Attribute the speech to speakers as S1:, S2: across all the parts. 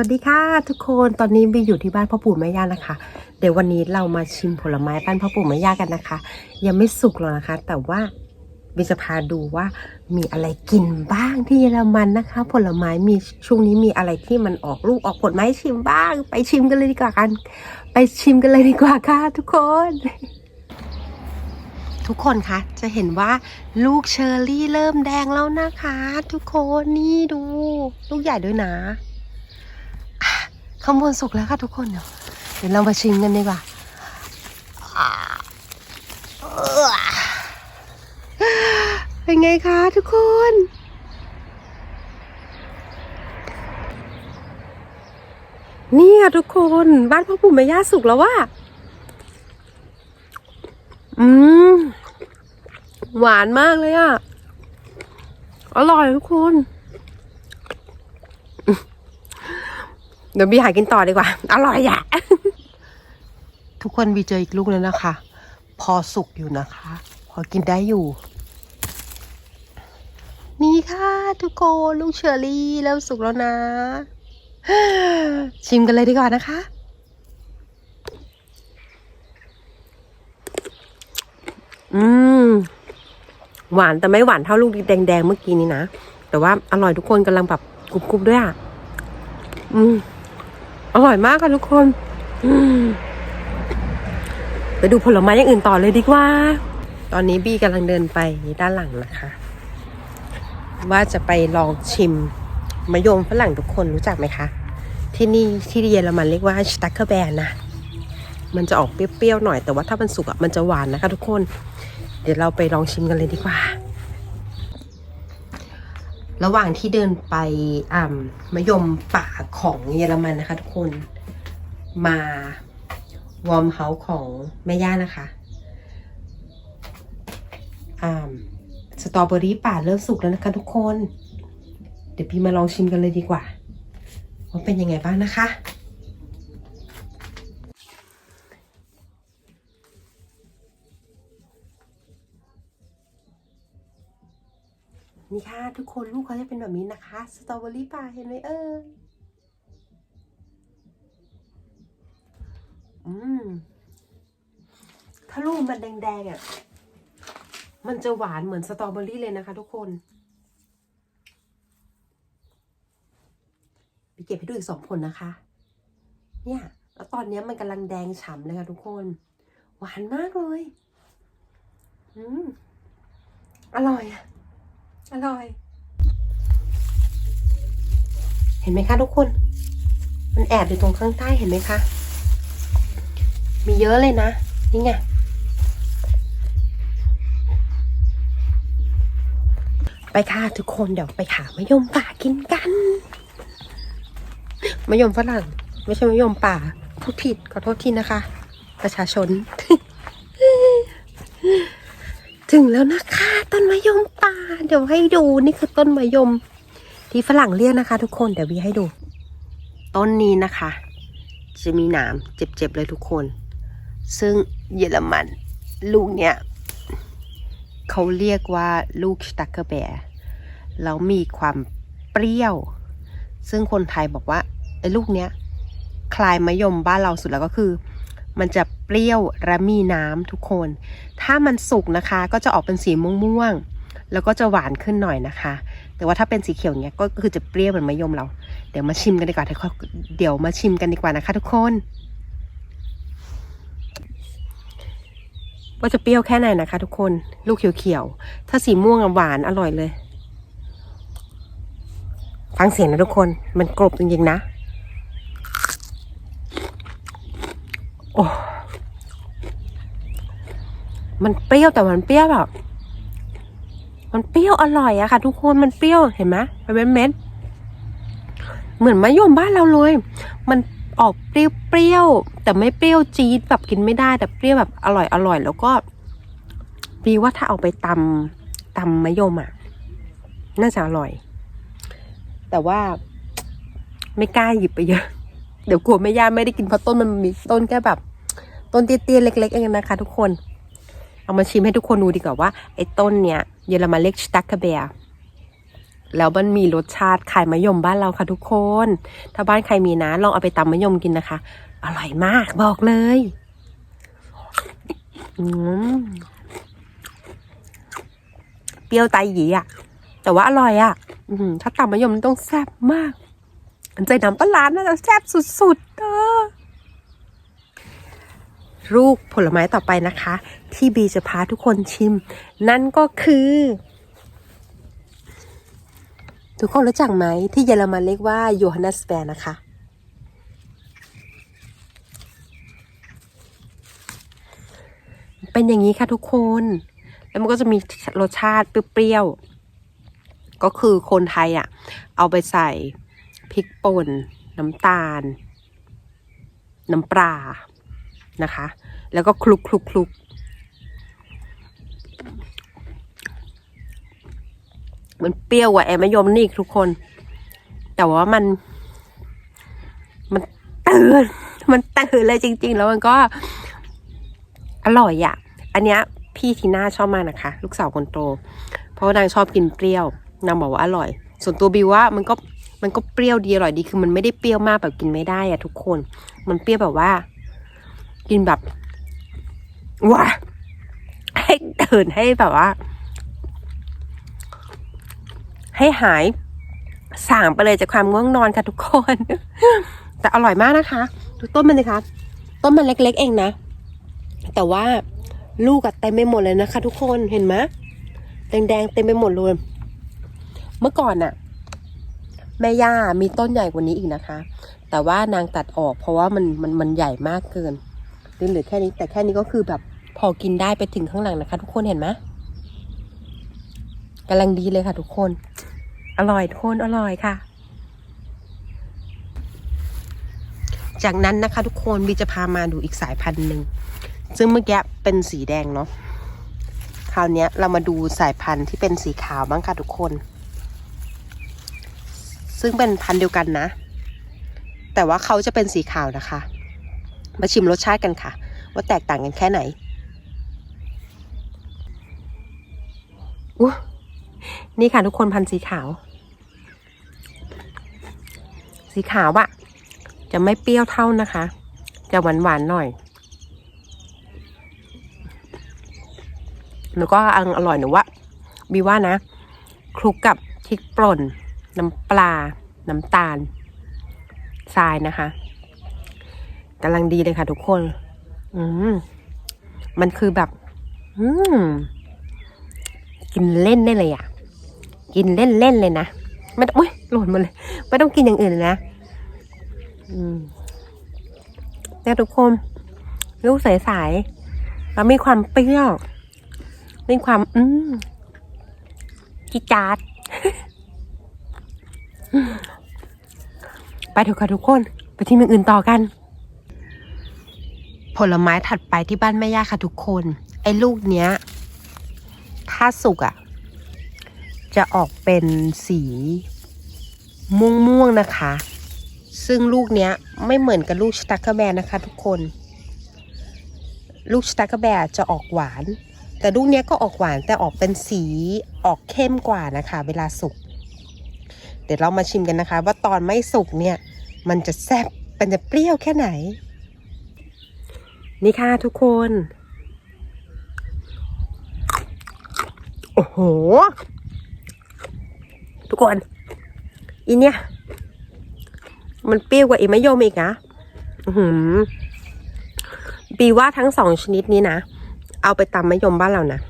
S1: วัสดีค่ะทุกคนตอนนี้บีอยู่ที่บ้านพ่อปู่แม่ย่านะคะ เดี๋ยววันนี้เรามาชิมผลไม้บ้านพ่อปู่แม่ย่ากันนะคะ ยังไม่สุกหรอกนะคะ แต่ว่าบีจะพาดูว่ามีอะไรกินบ้างที่เยอรมันนะคะ ผลไม้มีช่วงนี้มีอะไรที่มันออกลูกออกผลไม้ชิมบ้าง ไปชิมกันเลยดีกว่ากัน ไปชิมกันเลยดีกว่าค่ะทุกคน ทุกคนคะจะเห็นว่าลูกเชอร์รี่เริ่มแดงแล้วนะคะ ทุกคนนี่ดู ลูกใหญ่ด้วยนะ ข้างบนสุกแล้วค่ะทุกคน เดี๋ยวเดี๋ยวเรามาชิมกันดีกว่าเป็นไงคะทุกคน นี่ค่ะทุกคนบ้านพ่อปู่แม่ย่าสุกแล้วว่าอืมหวานมากเลยอะ อร่อยทุกคน เดี๋ยวบีหากินต่อดีกว่า อร่อยอะทุกคนบีเจออีกลูกแล้วนะคะ พอสุกอยู่นะคะ พอกินได้อยู่ นี่ค่ะทุกคนลูกเชอรี่เริ่มสุกแล้วนะ ชิมกันเลยดีกว่านะคะอืมหวานแต่ไม่หวานเท่าลูกแดงๆเมื่อกี้นี้นะ แต่ว่าอร่อยทุกคนกำลังแบบกรุบๆด้วยอะ อืม อร่อยมากค่ะทุกคนไปดูผลไม้อย่างอื่นต่อเลยดีกว่า ตอนนี้บี้กำลังเดินไปด้านหลังนะคะ ว่าจะไปลองชิมมะยมฝรั่งทุกคนรู้จักไหมคะ ที่นี่ที่เยอรมันเรียกว่าสตักเกอร์แบนนะ มันจะออกเปรี้ยวๆหน่อยแต่ว่าถ้ามันสุกอะมันจะหวานนะคะ ทุกคน เดี๋ยวเราไปลองชิมกันเลยดีกว่า ระหว่างที่เดินไปอ่ามะยมป่าของเยอรมันนะคะ ทุกคนมาวอร์มเฮาส์ของแม่ย่านะคะอ่าสตรอเบอรี่ป่าเริ่มสุกแล้วนะคะทุกคน เดี๋ยวพี่มาลองชิมกันเลยดีกว่า ว่าเป็นยังไงบ้างนะคะ นี่ค่ะทุกคนลูกเขาจะเป็นแบบนี้นะคะ สตรอเบอรี่ป่าเห็นไหมเอ่ยอืม ถ้าลูกมันแดงๆอะ มันจะหวานเหมือนสตรอเบอรี่เลยนะคะ ทุกคนไปเก็บให้ดูอีกสองผลนะคะ เนี่ย แล้วตอนนี้มันกำลังแดงฉ่ำเลยค่ะทุกคน หวานมากเลย อืม อร่อยอะ อร่อย เห็นไหมคะทุกคน มันแอบอยู่ตรงข้างใต้เห็นไหมคะ มีเยอะเลยนะ นี่ไง ไปค่ะทุกคนเดี๋ยวไปหามะยมป่ากินกันมะยมฝรั่ง ไม่ใช่มะยมป่าพูดผิดขอโทษทีนะคะ ประชาชน ถึงแล้วนะคะต้นมะยมป่าเดี๋ยวให้ดูนี่คือต้นมะยม ที่ฝรั่งเรียกนะคะ ทุกคนเดี๋ยววีให้ดู ต้นนี้นะคะ จะมีหนามเจ็บๆเลยทุกคน ซึ่งเยอรมัน ลูกเนี้ยเขาเรียกว่าลูกสตักเกอร์แบร์แล้วมีความเปรี้ยว ซึ่งคนไทยบอกว่าไอ้ลูกเนี้ยคลายมะยมบ้านเราสุดแล้วก็คือ มันจะเปรี้ยวและมีน้ำทุกคน ถ้ามันสุกนะคะก็จะออกเป็นสีม่วงๆ แล้วก็จะหวานขึ้นหน่อยนะคะ แต่ว่าถ้าเป็นสีเขียวเนี้ยก็คือจะเปรี้ยวเหมือนมะยมเรา เดี๋ยวมาชิมกันดีกว่าเดี๋ยวมาชิมกันดีกว่านะคะทุกคนว่าจะเปรี้ยวแค่ไหนนะคะ ทุกคน ลูกเขียวๆ ถ้าสีม่วงหวานอร่อยเลย ฟังเสียงนะทุกคน มันกรอบจริงๆนะ โอ้มันเปรี้ยวแต่มันเปรี้ยวแบบมันเปรี้ยวอร่อยอะค่ะ ทุกคนมันเปรี้ยวเห็นไหมเป็นเม็ดเหมือนมะยมบ้านเราเลย มันออกเปรี้ยวๆแต่ไม่เปรี้ยวจี๊ดแบบกินไม่ได้ แต่เปรี้ยวแบบอร่อยอร่อยแล้วก็ดีว่าถ้าเอาไปตำตำมะยมอะน่าจะอร่อย แต่ว่าไม่กล้าหยิบไปเยอะ เดี๋ยวกลัวแม่ย่าไม่ได้กินเพราะต้นมันมีต้นแค่แบบ ต้นเตี้ยๆเล็ก ๆ เองนะคะ ทุกคน เอามาชิมให้ทุกคนดูดีกว่าว่าไอ้ต้นเนี้ยเยอรมันเรียกสตักเกเบียแล้วมันมีรสชาติขายมะยมบ้านเราค่ะทุกคน ถ้าบ้านใครมีนะ ลองเอาไปตำมะยมกินนะคะ อร่อยมากบอกเลยเปรี้ยวไตหยีอะแต่ว่าอร่อยอะถ้าตำมะยมต้องแซ่บมาก ใจน้ำปลาร้าน่าจะแซ่บสุดๆเออลูกผลไม้ต่อไปนะคะ ที่บีจะพาทุกคนชิม นั่นก็คือ ทุกคนรู้จักไหม ที่เยอรมันเรียกว่าโยฮันนัสแปร์นะคะ เป็นอย่างนี้ค่ะทุกคน แล้วมันก็จะมีรสชาติเปรี้ยวๆก็คือคนไทยอะ เอาไปใส่ พริกป่น น้ำตาล น้ำปลานะคะ แล้วก็คลุกคลุกคลุกมันเปรี้ยวกว่าแอมะยมนี่ทุกคน แต่ว่ามัน มันตื่นมันตื่นเลยจริง ๆ แล้วมันก็ อร่อยอะ่ะ อันเนี้ย พี่ทีน่าชอบมากนะคะ ลูกสาวคนโต เพราะว่านางชอบกินเปรี้ยวนางบอกว่าอร่อย ส่วนตัวบิวว่ามันก็ มันก็เปรี้ยวดีอร่อยดีคือมันไม่ได้เปรี้ยวมากแบบกินไม่ได้อะทุกคน มันเปรี้ยวแบบว่า กินแบบว้าให้ตื่นให้แบบว่า ให้หายส่างไปเลยจากความง่วงนอนค่ะทุกคน แต่อร่อยมากนะคะดูต้นมันเลยคะต้นมันเล็ก ๆ เองนะ แต่ว่าลูกอะเต็มไปหมดเลยนะคะ ทุกคนเห็นไหมแดงๆเต็มไปหมดเลย เมื่อก่อนน่ะ แม่ย่ามีต้นใหญ่กว่านี้อีกนะคะ แต่ว่านางตัดออก เพราะว่ามันมันมันใหญ่มากเกินเหลือแค่นี้ แต่แค่นี้ก็คือแบบพอกินได้ไปถึงข้างหลังนะคะ ทุกคนเห็นไหมกำลังดีเลยค่ะ ทุกคน อร่อยทุกคนอร่อยค่ะ จากนั้นนะคะ ทุกคนบีจะพามาดูอีกสายพันธุ์หนึ่งซึ่งเมื่อกี้เป็นสีแดงเนาะคราวนี้เรามาดูสายพันธุ์ที่เป็นสีขาวบ้างค่ะทุกคน ซึ่งเป็นพันธุ์เดียวกันนะ แต่ว่าเขาจะเป็นสีขาวนะคะ มาชิมรสชาติกันค่ะ ว่าแตกต่างกันแค่ไหนอู้นี่ค่ะทุกคนพันธุ์สีขาว สีขาวอะจะไม่เปรี้ยวเท่านะคะ จะหวานหวานหน่อยแล้วก็อังอร่อยหนูว่าบีว่านะคลุกกับพริกป่น น้ำปลา น้ำตาลทรายนะคะกำลังดีเลยค่ะทุกคน อืมมันคือแบบ อืมกินเล่นได้เลยอะ กินเล่นเล่นเลยนะไม่ต้องอุ้ยหล่นหมาเลย ไม่ต้องกินอย่างอื่นเลยนะ อืมแต่ทุกคนลูกใสๆแล้วมีความเปรี้ยวมีความ อืมจิจาด ไปเถอะค่ะทุกคน ไปที่เมืองอื่นต่อกัน ผลไม้ถัดไปที่บ้านแม่ย่าค่ะทุกคน ไอ้ลูกเนี้ย ถ้าสุกอะ่ะ จะออกเป็นสีม่วงม่วงนะคะ ซึ่งลูกเนี้ยไม่เหมือนกับลูกสตักเกอร์แบร์นะคะ ทุกคน ลูกสตักเกอร์แบร์จะออกหวาน แต่ลูกเนี้ยก็ออกหวานแต่ออกเป็นสีออกเข้มกว่านะคะ เวลาสุก เดี๋ยวเรามาชิมกันนะคะ ว่าตอนไม่สุกเนี่ยมันจะแซ่บมันจะเปรี้ยวแค่ไหน นี่ค่ะทุกคน โอ้โห ทุกคนอีเนี่ยมันเปรี้ยวกว่าอีมะยมอีกนะหือปีว่าทั้งสองชนิดนี้นะ เอาไปตำมะยมบ้านเรานะ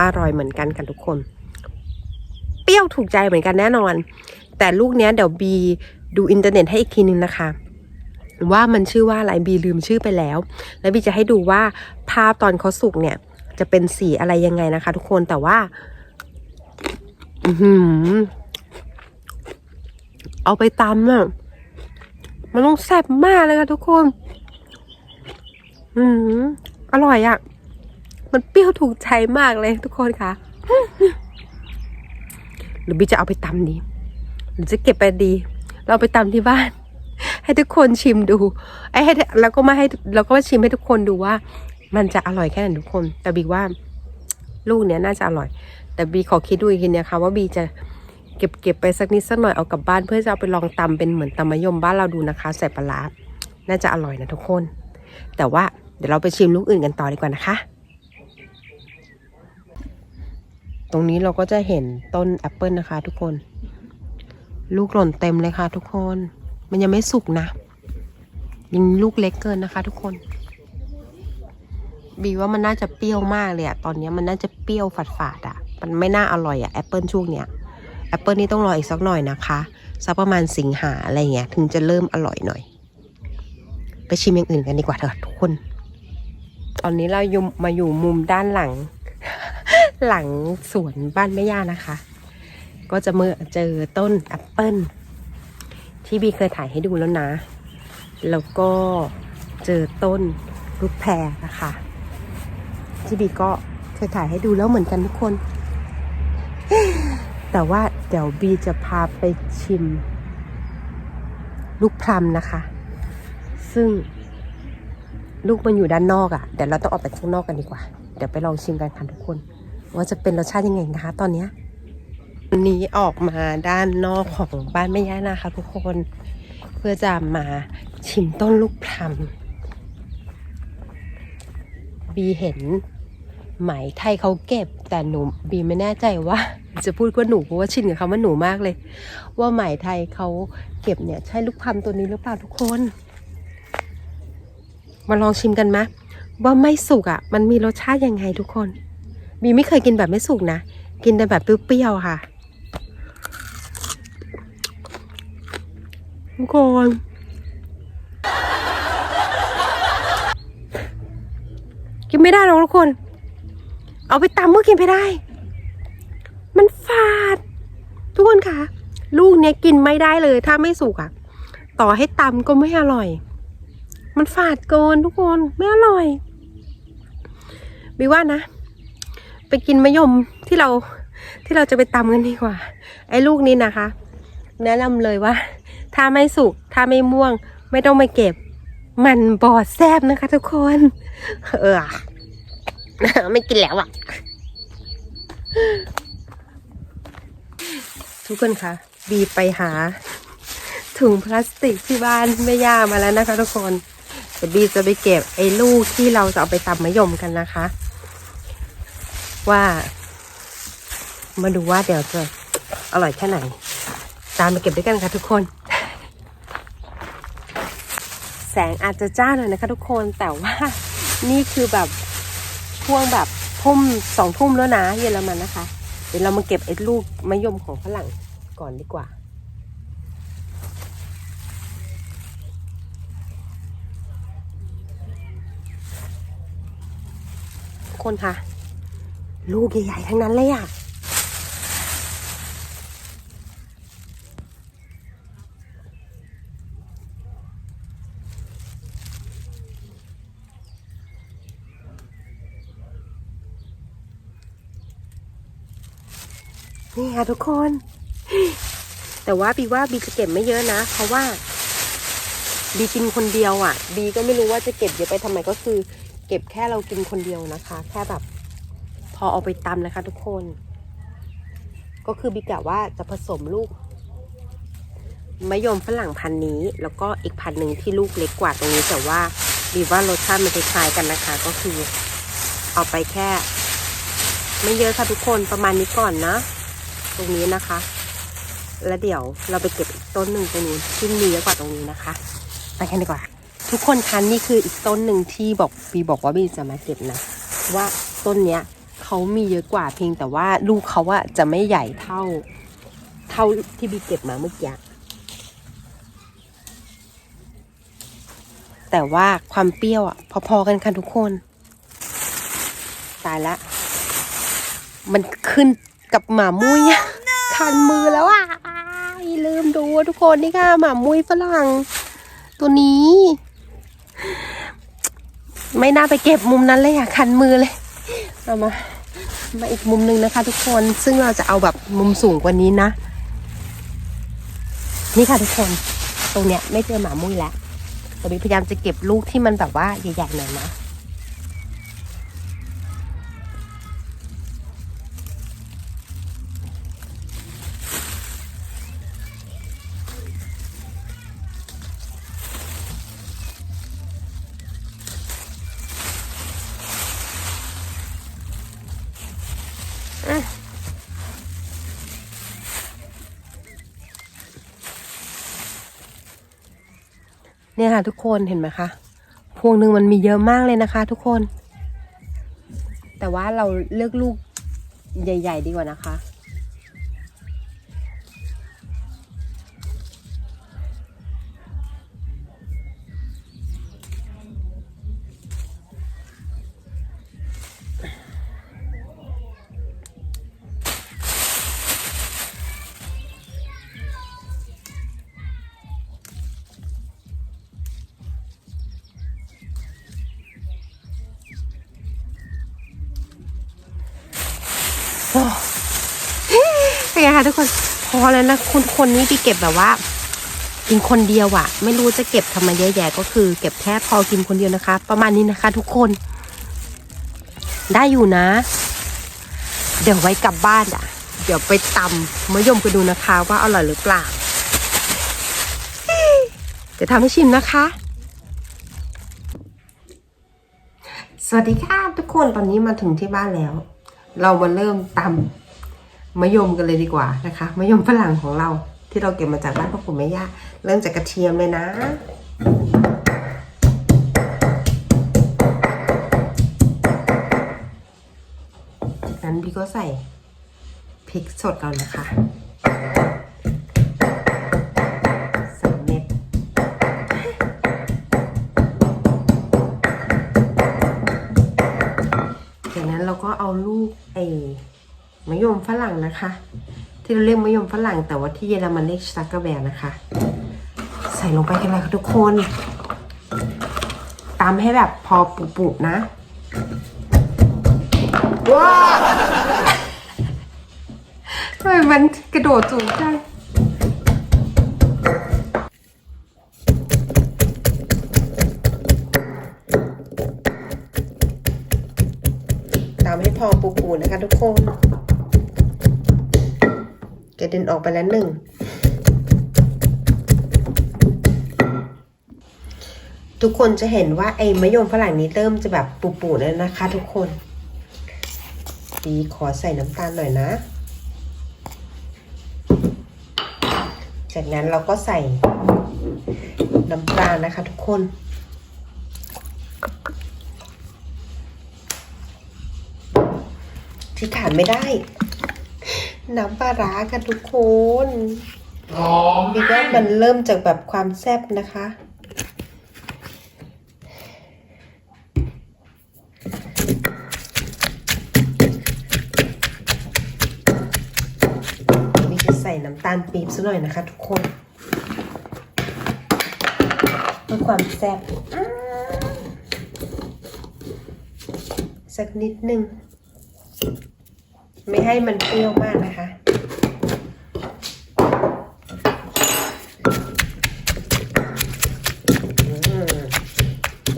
S1: อร่อยเหมือนกันกันทุกคน เปรี้ยวถูกใจเหมือนกันแน่นอน แต่ลูกเนี้ยเดี๋ยวบีดูอินเทอร์เน็ตให้อีกทีนึงนะคะ ว่ามันชื่อว่าอะไรบีลืมชื่อไปแล้ว แล้วบีจะให้ดูว่าภาพตอนเขาสุกเนี่ยจะเป็นสีอะไรยังไงนะคะ ทุกคนแต่ว่าอือหือเอาไปตำอะมันต้องแซ่บมากเลยค่ะทุกคน อืมอร่อยอะ มันเปรี้ยวถูกใจมากเลยทุกคนค่ะ หรือบีจะเอาไปตำดี หรือจะเก็บไปดี เราไปตำที่บ้าน ให้ทุกคนชิมดูไอ้ให้แล้วก็มาให้แล้วก็มาชิมให้ทุกคนดูว่า มันจะอร่อยแค่ไหนทุกคน แต่บีว่าลูกเนี้ยน่าจะอร่อย แต่บีขอคิดดูอีกทีนี่ยค่ะว่าบีจะเก็บเก็บไปสักนิดสักหน่อยเอากลับบ้านเพื่อจะเอาไปลองตำเป็นเหมือนตำมะยมบ้านเราดูนะคะใส่ปลาร้าน่าจะอร่อยนะทุกคน แต่ว่าเดี๋ยวเราไปชิมลูกอื่นกันต่อดีกว่านะคะ ตรงนี้เราก็จะเห็นต้นแอปเปิลนะคะทุกคน ลูกหล่นเต็มเลยค่ะทุกคน มันยังไม่สุกนะยังลูกเล็กเกินนะคะทุกคน บีว่ามันน่าจะเปรี้ยวมากเลยอะตอนนี้มันน่าจะเปรี้ยวฝาดๆอะมันไม่น่าอร่อยอะแอปเปิลช่วงเนี้ยแอปเปิลนี่ต้องรออีกสักหน่อยนะคะสักประมาณสิงหาอะไรเงี้ย ถึงจะเริ่มอร่อยหน่อย ไปชิมอย่างอื่นกันดีกว่าเถอะทุกคน ตอนนี้เรายู่มาอยู่มุมด้านหลัง หลังสวนบ้านแม่ย่านะคะ ก็จะเมื่อเจอต้นแอปเปิลที่บีเคยถ่ายให้ดูแล้วนะ แล้วก็เจอต้นลูกแพรนะคะ ที่บีก็เคยถ่ายให้ดูแล้วเหมือนกันทุกคน แต่ว่าเดี๋ยวบีจะพาไปชิม ลูกพลัมนะคะ ซึ่งลูกมันอยู่ด้านนอกอะ่ะ เดี๋ยวเราต้องออกไปข้างนอกกันดีกว่า เดี๋ยวไปลองชิมกันค่ะทุกคน ว่าจะเป็นรสชาติยังไงนะคะ ตอนเนี้ย วันนี้ออกมาด้านนอกของบ้านแม่ย่านะคะทุกคน เพื่อจะมาชิมต้นลูกพลัมบีเห็นไหมไทยเขาเก็บ แต่หนูบีไม่แน่ใจว่า จะพูดว่าหนูเพราะว่าชินกับคำว่าหนูมากเลย ว่าไหมไทยเขาเก็บเนี่ย ใช่ลูกพลัมตัวนี้หรือเปล่าทุกคน มาลองชิมกันไหมว่าไม่สุกอะ่ะ มันมีรสชาติยังไงทุกคน บีไม่เคยกินแบบไม่สุกนะ กินแต่แบบเปรี้ยวๆค่ะ ทุกคนกินไม่ได้หรอกทุกคน เอาไปตำก็กินไม่ได้ มันฝาด ทุกคนคะลูกเนี้ยกินไม่ได้เลย ถ้าไม่สุกอะต่อให้ตำก็ไม่อร่อย มันฝาดเกินทุกคนไม่อร่อยบีว่านะ ไปกินมะยมที่เราที่เราจะไปตำกันดีกว่า ไอ้ลูกนี้นะคะ แนะนำเลยว่า ถ้าไม่สุก ถ้าไม่ม่วง ไม่ต้องไปเก็บ มันบอดแซบนะคะทุกคน เออ ไม่กินแล้วอะ ทุกคนคะบีไปหา ถุงพลาสติกที่บ้านแม่ย่ามาแล้วนะคะทุกคนแต่บีจะไปเก็บไอ้ลูกที่เราจะเอาไปตำมะยมกันนะคะ ว่า มาดูว่าเดี๋ยวจะอร่อยแค่ไหน ตามไปเก็บด้วยกันค่ะทุกคน แสงอาจจะจ้าหน่อยนะคะทุกคนแต่ว่านี่คือแบบช่วงแบบทุ่มสองทุ่มแล้วนะเยอรมันนะคะ เดี๋ยวเรามาเก็บไอ้ลูกมะยมของฝรั่งก่อนดีกว่าทุกคนคะลูกใหญ่ๆทั้งนั้นเลยอะ ค่ะทุกคน แต่ว่าบีว่าบีจะเก็บไม่เยอะนะ เพราะว่าบีกินคนเดียวอะ บีก็ไม่รู้ว่าจะเก็บเยอะไปทำไมก็คือ เก็บแค่เรากินคนเดียวนะคะ แค่แบบ พอเอาไปตำนะคะ ทุกคน ก็คือบีกะว่าจะผสมลูกมะยมฝรั่งพันนี้ แล้วก็อีกพันหนึ่งที่ลูกเล็กกว่าตรงนี้แต่ว่าบีว่ารสชาติมันคล้ายๆกันนะคะ ก็คือ เอาไปแค่ ไม่เยอะค่ะทุกคนประมาณนี้ก่อนนะ ตรงนี้นะคะ แล้วเดี๋ยวเราไปเก็บอีกต้นหนึ่งตรงนู้ที่มีเยอะกว่าตรงนี้นะคะ ไปกันดีกว่า ทุกคนคะนี่คืออีกต้นหนึ่งที่บอกบีบอกว่าบีจะมาเก็บนะ ว่าต้นเนี้ยเขามีเยอะกว่าเพียงแต่ว่าลูกเขาอะจะไม่ใหญ่เท่า เท่าที่บีเก็บมาเมื่อกี้แต่ว่าความเปรี้ยวอะพอๆกันค่ะทุกคน ตายละ มันขึ้น กับหมามุ้ยอะคันมือแล้วอะอ้ายลืมดูทุกคนนี่ค่ะหมามุ้ยฝรั่ง ตัวนี้ ไม่น่าไปเก็บมุมนั้นเลยอะคันมือเลยเอามามาอีกมุมหนึ่งนะคะ ทุกคนซึ่งเราจะเอาแบบมุมสูงกว่านี้นะ นี่ค่ะทุกคน ตรงเนี้ยไม่เจอหมามุ้ยแล้วแต่บีพยายามจะเก็บลูกที่มันแบบว่าใหญ่ๆหน่อยนะ เนี่ยค่ะทุกคนเห็นไหมคะพวงหนึ่งมันมีเยอะมากเลยนะคะ ทุกคน แต่ว่าเราเลือกลูกใหญ่ ๆ ดีกว่านะคะ เป็นไงคะทุกคนพอแล้วนะคุณคนนี้ที่เก็บแบบว่า กินคนเดียวอะไม่รู้จะเก็บทำไมเยอะแยะก็คือ เก็บแค่พอกินคนเดียวนะคะ ประมาณนี้นะคะ ทุกคน ได้อยู่นะ เดี๋ยวไว้กลับบ้านอะเดี๋ยวไปตำมะยมกันดูนะคะ ว่าอร่อยหรือเปล่าจะทำให้ชิมนะคะ สวัสดีค่ะทุกคนตอนนี้มาถึงที่บ้านแล้ว เรามาเริ่มตำมะยมกันเลยดีกว่านะคะมะยมฝรั่งของเราที่เราเก็บมาจากบ้านพ่อปู่แม่ย่าเริ่มจากกระเทียมเลยนะจากนั้นพี่ก็ใส่พริกสดก่อนนะคะ ก็เอาลูกไอ้มะยมฝรั่งนะคะ ที่เราเรียกมะยมฝรั่ง แต่ว่าที่เยอรมันเรียกสตักเกอร์แบร์นะคะ ใส่ลงไปกันเลยค่ะทุกคนตามให้แบบพอปุบๆนะว้าทำไมมันกระโดดสูงจัง พอปูๆนะคะทุกคนกระเด็นออกไปแล้วหนึ่ง ทุกคนจะเห็นว่าไอ้มะยมฝรั่งนี้เริ่มจะแบบปูๆแล้วนะคะ ทุกคนดีขอใส่น้ำตาลหน่อยนะ จากนั้นเราก็ใส่น้ำปลนะคะ ทุกคน ที่ขาดไม่ได้ น้ำปลาร้าค่ะทุกคนบิ๊กว่ามันเริ่มจากแบบความแซ่บนะคะบิ๊กจะใส่น้ำตาลปี๊บซะหน่อยนะคะทุกคนเพื่อความแซ่บอืมสักนิดนึง ไม่ให้มันเปรี้ยวมากนะคะอืม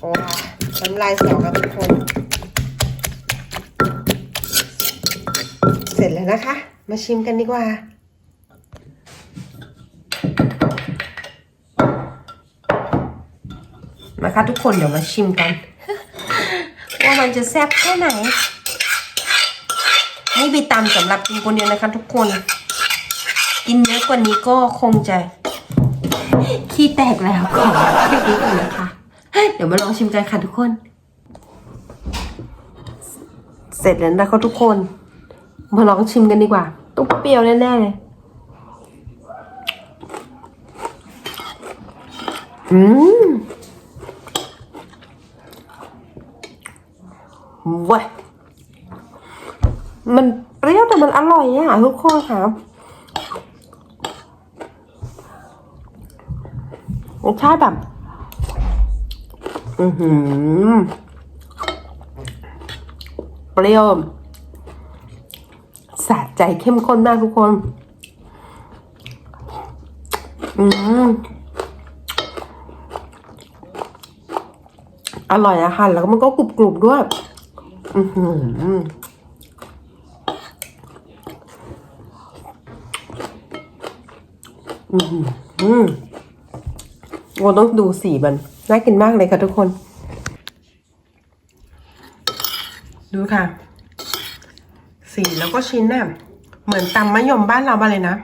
S1: โอ้ยน้ำลายสอค สร็จแล้วนะคะ มาชิมกันดีกว่ามาค่ะทุกคนเดี๋ยวมาชิมกัน ว่ามันจะแซ่บแค่ไหน นี่ไปตำสำหรับกินคนเดียวนะคะทุกคน กินเยอะกว่านี้ก็คงจะ ขี้แตกแล้วขอแค่นี้ก่อนนะคะ เดี๋ยวมาลองชิมกันค่ะทุกคน เสร็จแล้วนะคะทุกคน มาลองชิมกันดีกว่า ต้องเปรี้ยวแน่ๆเลยอืมว้ยมันเปรี้ยวแต่มันอร่อยอะทุกคนค่ะรสชาติแบบ อือหือ เปรี้ยว ใจเข้มข้นมากทุกคน อืมอร่อยอะค่ะแล้วมันก็กรุบกรุบด้วย อือหืออือหือเราต้องดูสีมัน น่ากินมากเลยค่ะทุกคน ดูค่ะ สีแล้วก็ชิ้นน่ะ เหมือนตำมะยมบ้านเรามาเลยนะ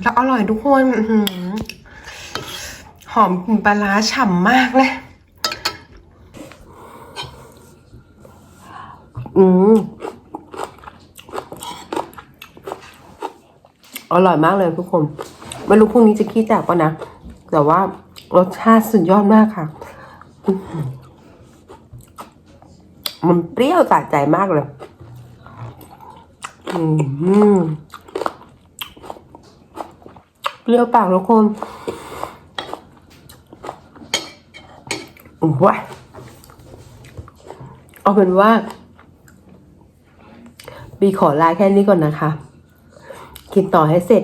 S1: แล้วอร่อยทุกคนหอมกลิ่นปลาร้าฉ่ำมากเลยอืมอร่อยมากเลยทุกคน ไม่รู้พรุ่งนี้จะขี้แตกป่ะนะ แต่ว่ารสชาติสุดยอดมากค่ะ มันเปรี้ยวสะใจมากเลย เปรี้ยวปากทุกคนว้าเอาเป็นว่าบีขอลาแค่นี้ก่อนนะคะ กินต่อให้เสร็จ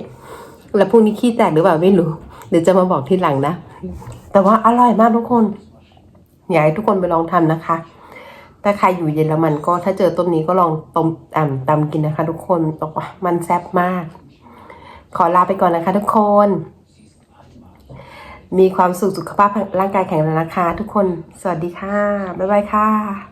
S1: แล้วพรุ่งนี้ขี้แตกหรือเปล่าไม่รู้ เดี๋ยวจะมาบอกทีหลังนะ แต่ว่าอร่อยมากทุกคน อยากให้ทุกคนไปลองทำนะคะ ถ้าใครอยู่เยอรมันก็ถ้าเจอต้นนี้ก็ลองต้มอ่ำตำกินนะคะ ทุกคนบอกว่ามันแซ่บมาก ขอลาไปก่อนนะคะ ทุกคน มีความสุขสุขภาพร่างกายแข็งแรงนะคะ ทุกคน สวัสดีค่ะ บ๊ายบายค่ะ